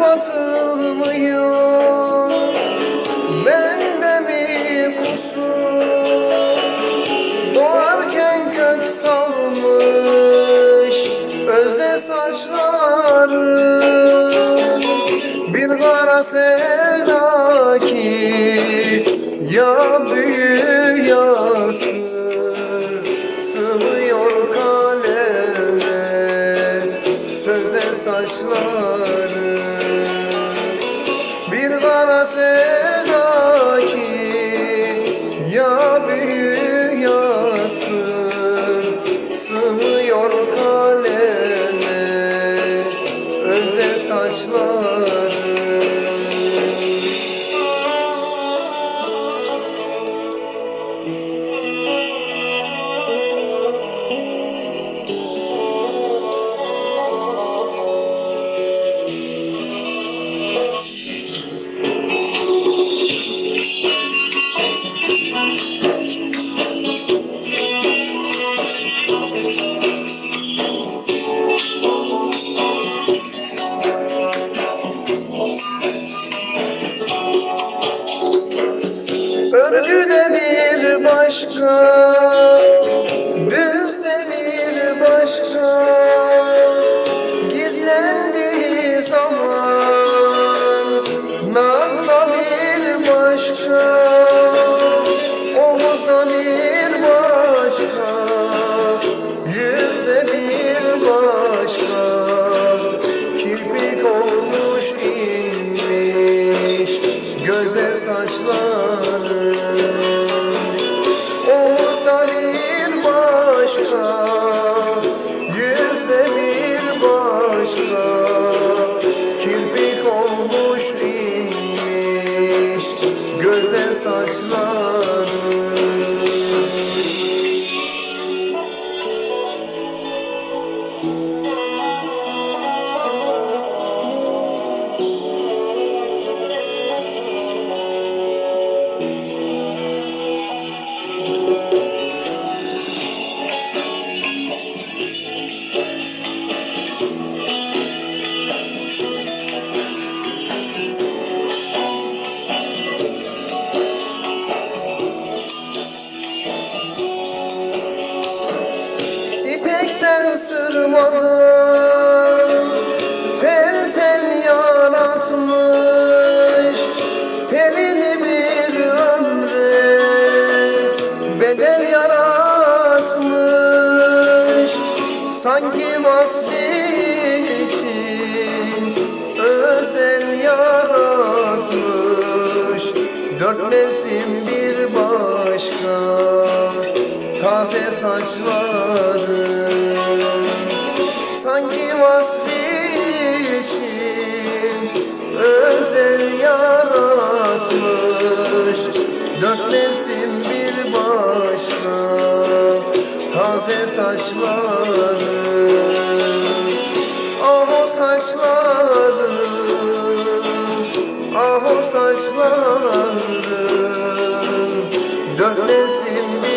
kapatılmıyor Bende mi kusur? Doğarken kök salmış Öze saçlarım Bir kara sevda ki Ya büyü ya kaleme Söze saçlarım Bir kara sevda ki Ya büyü ya sır Örgüde bir başka Düzde bir başka başka İpekten sırmadım Tel tel yaratmış Telini bir ömre Bedel yaratmış. Sanki vasfi için Özel yaratmış. Dört mevsim bir başka taze saçları Sanki vasfi için özel yaratmış Dört mevsim bir başka. Taze saçları Ah o saçları Ah Dört mevsim bir